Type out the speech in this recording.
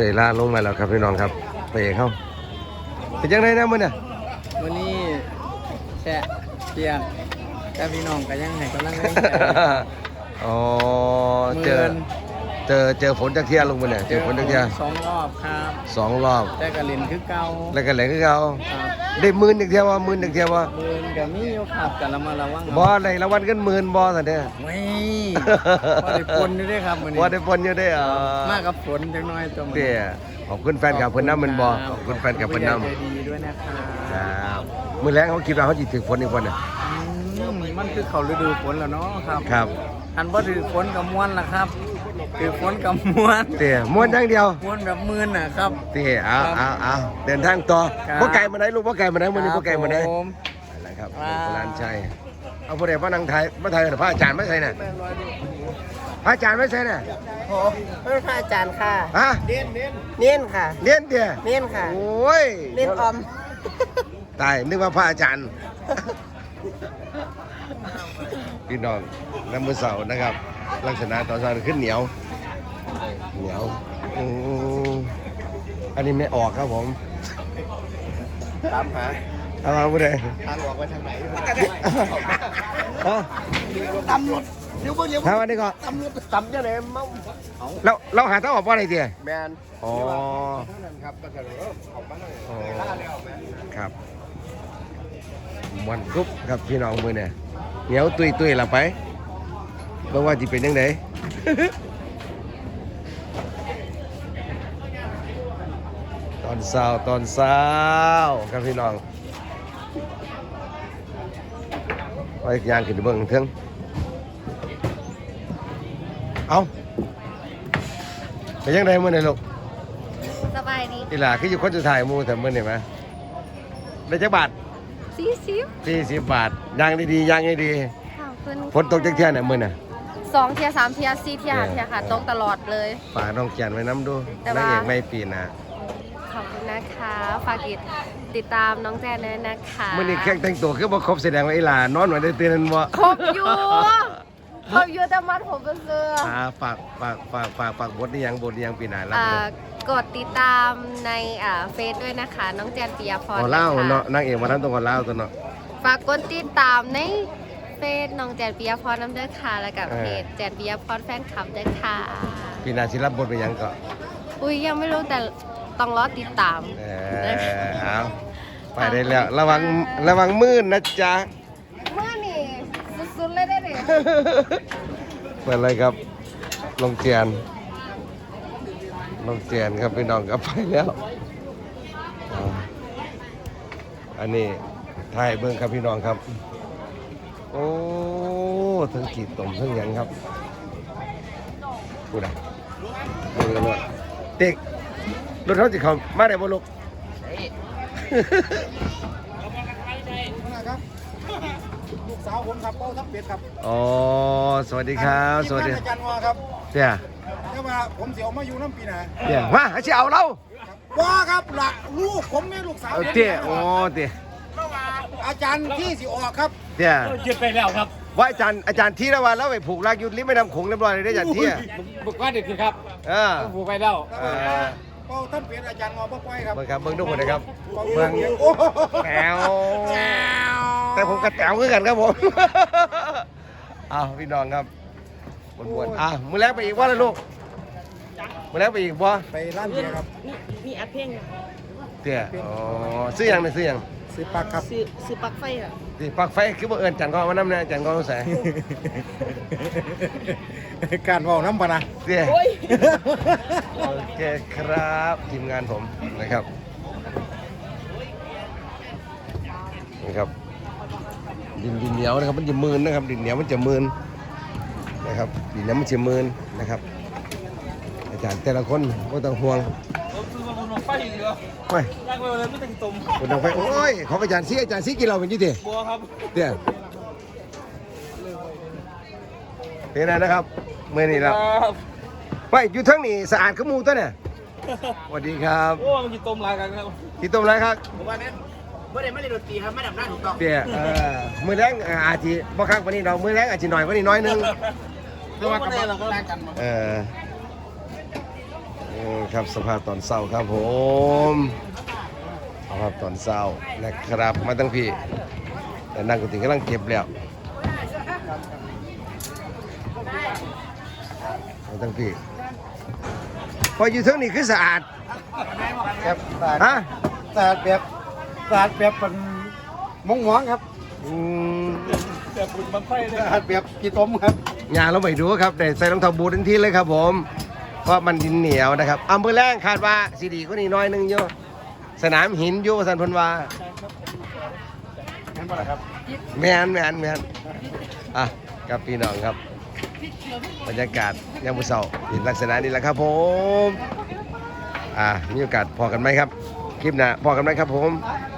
เตยล่าลงมาแล้วครับพี่น้องครับไปเอกเขาเป็นยังไงนะมันเนี่ยวันนี้แช่เปียกแต่พี่น้องก็ยังให้กำลังใจอ๋อเจอเจอเจอฝนจากเที่ยลงมาเนี่ยเจอฝนจากเที่ยสองรอบครับสองรอบแต่ก็เล่นคือเก่าแล้วก็แหลงก็เขาครับ ได้หมื่นจากเที่ยวว่าหมื่นจากเที่ยวว่ามือนก็มีอยู่ครับแต่ละมาระวังบ่อะไรรางวัลกันหมื่นบ่สันเด้อ ไม่พอได้ปนอยู่ด้วยครับมื้อนี้บ่ได้ผลอยู่ได้อเออมากับฝนจังน้อยตัวมื้อเด้อขอบคุณแฟนคลับเพิ่นนำมันบ่ขอบคุณแฟนคลับเพิ่นนำใจดีด้วยนะครับครับมื้อแรงเขาคิดว่าเขาสิถึงฝนอีกบ่เนี่ยอืมมันคือเขาฤดูฝนแล้วเนาะครับครับ อันบ่ถือฝนกับม้วนล่ะครับ ถือฝนกับม้วนเด้อม้วนอย่างเดียวม้วนแบบมืนน่ะครับเด้อเอาเอาเอาเดินทางต่อครับบ่ไกลมาไหนลูกบ่ไกลมาไหนมื้อนี้บ่ไกลมาไหนครับผมอะไรครับว้าวร้านชัยเอาผู้ใดมานั่งไทยมาไทยพระอาจารย์ไม่ใช่น่ะพระอาจารย์ไม่ใช่น่ะโอ้เฮ้ยค่ะอาจารย์ค่ะฮะเน้นค่ะเลี้ยนเดียเน้นค่ะโอ้ยเน้นออมตายนึกว่าพระอาจารย์พี่น้องน้ำมือเสานะครับ ลักษณะตอนเช้าขึ้นเหนียว เหนียวอืมอันนี้ไม่ออกครับผมตามหาเอามาผู้ใดทางออกไปทางไหนฮะตำรวจเดี๋ยวเบิ่งเดี๋ยวทำอันนี้ก่อนตำรวจตำจะไหนเมาเราเราหาทางออกว่าอะไรเดียแมนอ๋อนั่นครับก็จะเริ่มออกมาเลยอ๋อครับมันกรุ๊บครับพี่น้องมือเนี่ยเหนียวตุยตุยๆละไปเบิ่งว่าจะเป็นยังไงตอนเช้าตอนเช้าครับพี่น้องไปยางขึ้นไปเบิ่งเทิงเอาเป็นยังไงมือเนี่ยลูกสบายดีอีหล่าคืออยู่คนจะถ่ายหมูแต่มือเนี่ยไหมได้จักบาทซีซิฟสี่สิบบาทยางดีๆยางดีขอบคุณๆฝนตกจักเที่ยเนี่ยมือน่ะ สองเทียสามเทียสี่เทียห้าเทียค่ะตกตลอดเลย ฝากน้องแกนไว้น้ำดูแต่นางว่าเอกไม่ปีนะขอบคุณนะคะฝากติดติดตามน้องแจนด้วยนะคะมื่อนี้แข่งแต่งตัวคือบ่ครบแสดงว่าอีหล่านอนไว้ได้เตือนบ่ครบอยู่ครบอยู่แต่มัดผมเป็นเสื้ออ่าฝากฝากฝากฝากฝากบทนี่ยังบทนี่ยังปีหน้ารับอ่าเลยกดติดตามในอ่าเฟซด้วยนะคะ น้องแจนปิยพรขอเล่านะคะ เนาะนางเอกมาทำตรงกับเล่าตัวเนาะ ฝากกดติดตามใน เฟซน้องแจนปิยพรน้ำเด้อค่ะแล้วกับเพจแจนปิยพรแฟนคลับด้วยค่ะปีหน้าสิรับบทเป็นหยังก็อุ้ยยังไม่รู้แต่ต้องรอติดตามเออเอาไปได้แล้วระวังระวังมืดนะจ๊ะเมื่อนี่สุดๆเลยได้เลยเปิดเลยครับลงเจียนลงเจียนครับพี่น้องก็ไปแล้วอ่าอันนี้ถ่ายเบิ้งครับพี่น้องครับ โอ้ทั้งขีดตมทั้งหยังครับพูดอะเบิ้งกันว่าเด็กรถเขาจะเขามาได้บ่ลูกลูกสาวผมครับเป้าทับเป็ดครับอ๋อสวัสดีครับ สวัสดีอาจารย์งอครับเตี้ยแต่ว่าผมเสียวมาอยู่น้ำปีหนาเตี้ยมาให้เอาเราว่าครับละลูกผมเนี่ยลูกสาวเอาเตี้ยโอ้เตี้ย อาจารย์ที่สิออกครับเตี้ยหยุดไปแล้วครับว่าอาจารย์อาจารย์ที่ละวันแล้วไปผูกรากยุดลิ้มไม่นำขงเรียบร้อยเลยได้อาจารย์ที่อะบุกว่าเด็ดคือครับเออผูกไปแล้วเออเป้าทับเป็ดอาจารย์งอป้าป้อยครับเบิ่งครับเบิ่งทุกคนนะครับเมืเบิ่องงโอ้แถวแต่ผมกระแตวคือกันครับผมอ้าวพี่น้องครับบวนๆอะมือแรกไปอีกว่าเลยลูกมือแรกไปอีกบ่ไปร้านเบียร์ครับมีอัดเพลงเตี้ยอ๋อซื้อหยังเนี่ยซื้อหยัง ซื้อปักครับซื้อซื้อปลั๊กไฟอะสิปลักไฟคือบ่เอิ้นจันทร์ก็มานำเนี่ยจันทร์ก็ใส่การว่าน้ำปะนะเตี้ยโอเคครับทีมงานผมนะครับนี่ครับ ดินดินเหนียวนะครับมันจะมืนนะครับ ดินเหนียวมันจะมืนนะครับดินเหนียวมันจะมืนนะครับ อาจารย์แต่ละคนก็ต้องห่วงผมซื้อมาบน ไฟเหรอไม่ย่างไปเลยไม่ต้องต้มคนต้องไปโอ้ยของอาจารย์ซีอาจารย์ซีกินเราเป็นยี่เดียบัวครับเดียเป็นไงนะครับเมื่อนี้แล้วครับไปอยู่ทั้งนี้สะอาดขมูตัวเนี่ยสวัสดีครับโอ้มันจะต้มหลายกันครับที่ต้มอะไรครับผมว่าเนี่ยไม่ได้ไม่ได้ดนตรีครับไม่ดับหน้าถูกต้องเดี๋ยวเออมือแรงอ่าอาจจะบ่คักกว่านี้ดอกมือแรงอาจจะหน่อยกว่านี้น้อยนึงเรื่องว่ากันหรอครับเอออืม ครับครับสภาพตอนเศร้าครับผมสภาพตอนเศร้านะครับมาตั้งพี่ แต่นั่งกุฏิกำลังเก็บแล้วมาตั้งพี่พออยู่เทั้งนี้คือสะอาดครับสะอาดฮะสะอาดแบบสะอาดแบบเป็นมงหมองครับอืมแต่บุญบังไฟเลยสะอาดแบบกีต้มครับงานเราไปดูครับได้ใส่รองเท้าบูททันทีเลยครับผม เพราะมันดินเหนียวนะครับอำเภอแรงคาดว่าสีดีก็นี่น้อยหนึงอยู่สนามหินอยู่สันพนวาเห็นป่ะครับแมนแมนแมนอะกับพี่น้องครับ บรรยากาศยามมื้อเช้าเห็นลักษณะนี้แหละครับผม อ่ามีโอกาสพอกันไหมครับ คลิปหน้าพอกันไหมครับผมค